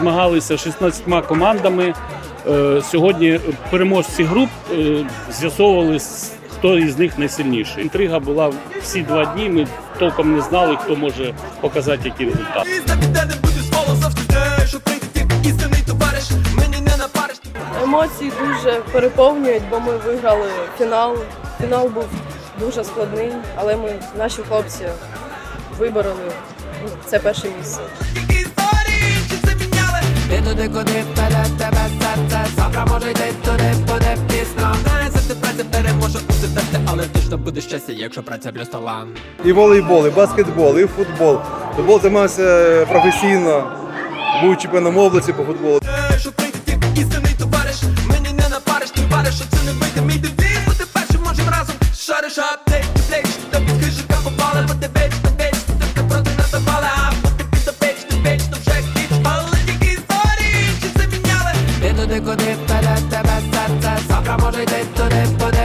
Змагалися 16 командами. Е, Сьогодні переможці груп е, з'ясовували, хто із них найсильніший. Інтрига була всі два дні. Ми толком не знали, хто може показати який результат. Емоції дуже переповнюють, бо ми виграли фінал. Фінал був дуже складний, але ми, наші хлопці, вибороли це перше місце туди, куди вперед тебе серце Завтра може йти туди, буде пізно Не завжди праця переможе у серце, але точно буде щастя, якщо праця плюс талант. І волейбол, і баскетбол, і футбол. Футбол займався е, професійно. Був чемпіоном області по футболу. Що прийде ти істинний товариш, мені не напариш, ти вариш, що це не вийде мій дебіт, бо ти першим можем разом шариш, апдейт, плейш, та під хижика попали, по тебе de codetta, da te, da te, da te,